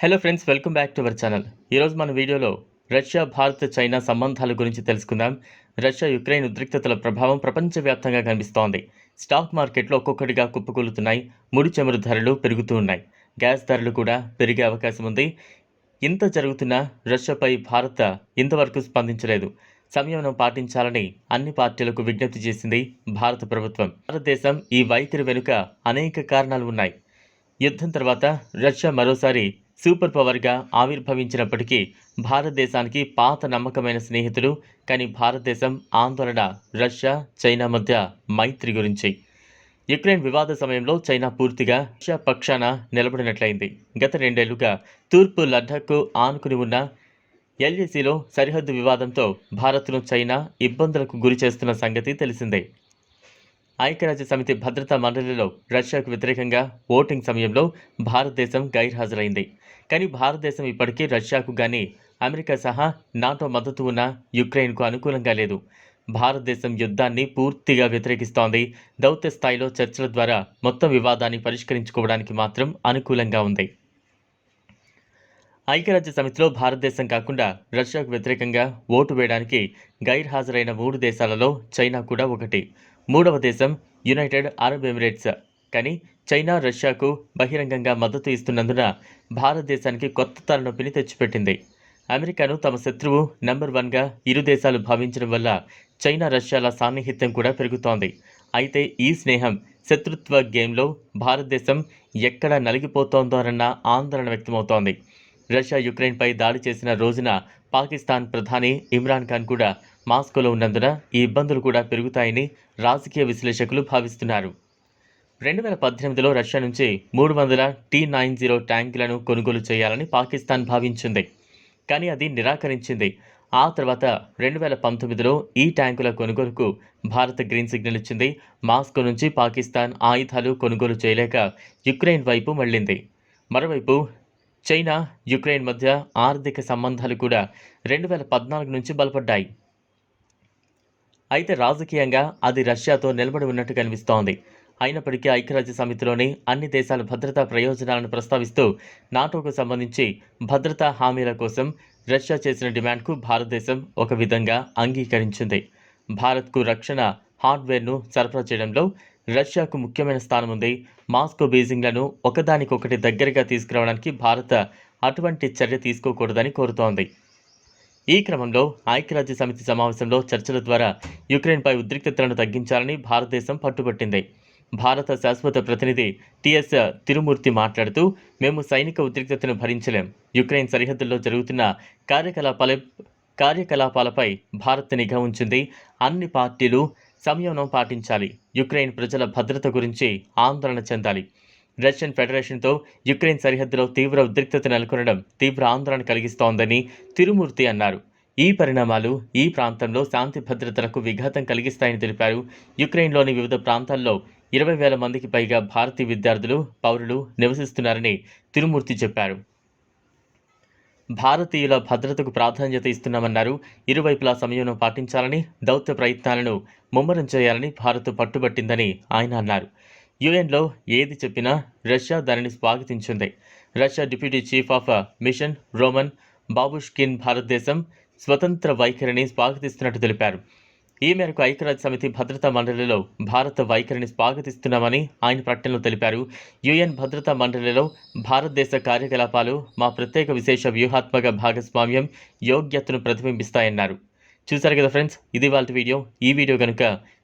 Hello friends welcome back to our channel ఈరోజు మన వీడియోలో రష్యా భారత్ చైనా సంబంధాల గురించి తెలుసుకుందాం. రష్యా యుక్రెయిన్ ఉద్రిక్తతల ప్రభావం ప్రపంచవ్యాప్తంగా కనిపిస్తోంది. స్టాక్ మార్కెట్లో ఒక్కొక్కటిగా కుప్పకూలుతున్నాయి. ముడి చమురు ధరలు పెరుగుతూ ఉన్నాయి. గ్యాస్ ధరలు కూడా పెరిగే అవకాశం ఉంది. ఇంత జరుగుతున్నా రష్యాపై భారత్ ఇంతవరకు స్పందించలేదు. సంయమనం పాటించాలని అన్ని పార్టీలకు విజ్ఞప్తి చేసింది భారత ప్రభుత్వం. భారతదేశం ఈ వైఖరి వెనుక అనేక కారణాలు ఉన్నాయి. యుద్ధం తర్వాత రష్యా మరోసారి సూపర్ పవర్గా ఆవిర్భవించినప్పటికీ భారతదేశానికి పాత నమ్మకమైన స్నేహితులు కానీ భారతదేశం ఆందోళన రష్యా చైనా మధ్య మైత్రి గురించి. యుక్రెయిన్ వివాద సమయంలో చైనా పూర్తిగా రష్యా పక్షాన నిలబడినట్లయింది. గత రెండేళ్ళుగా తూర్పు లడ్డాఖ్కు ఆనుకుని ఉన్న ఎల్ఏసీలో సరిహద్దు వివాదంతో భారత్ను చైనా ఇబ్బందులకు గురి చేస్తున్న సంగతి తెలిసిందే. ఐక్యరాజ్య సమితి భద్రతా మండలిలో రష్యాకు వ్యతిరేకంగా ఓటింగ్ సమయంలో భారతదేశం గైర్హాజరైంది. కానీ భారతదేశం ఇప్పటికీ రష్యాకు కానీ అమెరికా సహా నాటో మద్దతు ఉన్న యుక్రెయిన్కు అనుకూలంగా లేదు. భారతదేశం యుద్ధాన్ని పూర్తిగా వ్యతిరేకిస్తోంది. దౌత్య స్థాయిలో చర్చల ద్వారా మొత్తం వివాదాన్ని పరిష్కరించుకోవడానికి మాత్రం అనుకూలంగా ఉంది. ఐక్యరాజ్య సమితిలో భారతదేశం కాకుండా రష్యాకు వ్యతిరేకంగా ఓటు వేయడానికి గైర్హాజరైన మూడు దేశాలలో చైనా కూడా ఒకటి. మూడవ దేశం యునైటెడ్ అరబ్ ఎమిరేట్స్. కానీ చైనా రష్యాకు బహిరంగంగా మద్దతు ఇస్తున్నందున భారతదేశానికి కొత్త తలనొప్పిని తెచ్చిపెట్టింది. అమెరికాను తమ శత్రువు నెంబర్ వన్గా ఇరు దేశాలు భావించడం వల్ల చైనా రష్యాల సాన్నిహిత్యం కూడా పెరుగుతోంది. అయితే ఈ స్నేహం శత్రుత్వ గేమ్లో భారతదేశం ఎక్కడ నలిగిపోతోందోనన్న ఆందోళన వ్యక్తమవుతోంది. రష్యా యుక్రెయిన్పై దాడి చేసిన రోజున పాకిస్తాన్ ప్రధాని ఇమ్రాన్ ఖాన్ కూడా మాస్కోలో ఉన్నందున ఈ ఇబ్బందులు కూడా పెరుగుతాయని రాజకీయ విశ్లేషకులు భావిస్తున్నారు. రెండు వేల పద్దెనిమిదిలో రష్యా నుంచి మూడు వందల టీ నైన్ జీరో ట్యాంకులను కొనుగోలు చేయాలని పాకిస్తాన్ భావించింది. కానీ అది నిరాకరించింది. ఆ తర్వాత రెండు వేల పంతొమ్మిదిలో ఈ ట్యాంకుల కొనుగోలుకు భారత్ గ్రీన్ సిగ్నల్ ఇచ్చింది. మాస్కో నుంచి పాకిస్తాన్ ఆయుధాలు కొనుగోలు చేయలేక యుక్రెయిన్ వైపు మళ్ళింది. మరోవైపు చైనా యుక్రెయిన్ మధ్య ఆర్థిక సంబంధాలు కూడా రెండు వేల పద్నాలుగు నుంచి బలపడ్డాయి. అయితే రాజకీయంగా అది రష్యాతో నిలబడి ఉన్నట్టు కనిపిస్తోంది. అయినప్పటికీ ఐక్యరాజ్య సమితిలోని అన్ని దేశాల భద్రతా ప్రయోజనాలను ప్రస్తావిస్తూ నాటోకు సంబంధించి భద్రతా హామీల కోసం రష్యా చేసిన డిమాండ్కు భారతదేశం ఒక విధంగా అంగీకరించింది. భారత్కు రక్షణ హార్డ్వేర్ను సరఫరా చేయడంలో రష్యాకు ముఖ్యమైన స్థానం ఉంది. మాస్కో బీజింగ్లను ఒకదానికొకటి దగ్గరగా తీసుకురావడానికి భారత అటువంటి చర్య తీసుకోకూడదని కోరుతోంది. ఈ క్రమంలో ఐక్యరాజ్య సమితి సమావేశంలో చర్చల ద్వారా యుక్రెయిన్పై ఉద్రిక్తతలను తగ్గించాలని భారతదేశం పట్టుబట్టింది. భారత శాశ్వత ప్రతినిధి టిఎస్ తిరుమూర్తి మాట్లాడుతూ మేము సైనిక ఉద్రిక్తతను భరించలేం. యుక్రెయిన్ సరిహద్దుల్లో జరుగుతున్న కార్యకలాపాల కార్యకలాపాలపై భారత్ నిఘా ఉంచింది. అన్ని పార్టీలు సంయమనం పాటించాలి. యుక్రెయిన్ ప్రజల భద్రత గురించి ఆందోళన చెందాలి. రష్యన్ ఫెడరేషన్తో యుక్రెయిన్ సరిహద్దులో తీవ్ర ఉద్రిక్తత నెలకొనడం తీవ్ర ఆందోళన కలిగిస్తోందని తిరుమూర్తి అన్నారు. ఈ పరిణామాలు ఈ ప్రాంతంలో శాంతి భద్రతలకు విఘాతం కలిగిస్తాయని తెలిపారు. యుక్రెయిన్లోని వివిధ ప్రాంతాల్లో ఇరవై వేల మందికి పైగా భారతీయ విద్యార్థులు పౌరులు నివసిస్తున్నారని తిరుమూర్తి చెప్పారు. భారతీయుల భద్రతకు ప్రాధాన్యత ఇస్తున్నామన్నారు. ఇరువైపులా సమయంలో పాటించాలని దౌత్య ప్రయత్నాలను ముమ్మరం చేయాలని భారత్ పట్టుబట్టిందని ఆయన అన్నారు. యుఎన్లో ఏది చెప్పినా రష్యా దానిని స్వాగతించింది. Russia deputy chief of mission Roman Babushkin భారతదేశం స్వతంత్ర వైఖరిని స్వాగతిస్తున్నట్టు తెలిపారు. ఈ మేరకు ఐక్యరాజ్య సమితి భద్రతా మండలిలో భారత వైఖరిని స్వాగతిస్తున్నామని ఆయన ప్రకటనలో తెలిపారు. యుఎన్ భద్రతా మండలిలో భారతదేశ కార్యకలాపాలు మా ప్రత్యేక విశేష వ్యూహాత్మక భాగస్వామ్యం యోగ్యతను ప్రతిబింబిస్తాయన్నారు. చూసారు కదా ఫ్రెండ్స్ ఇది వాళ్ళ వీడియో. ఈ వీడియో కనుక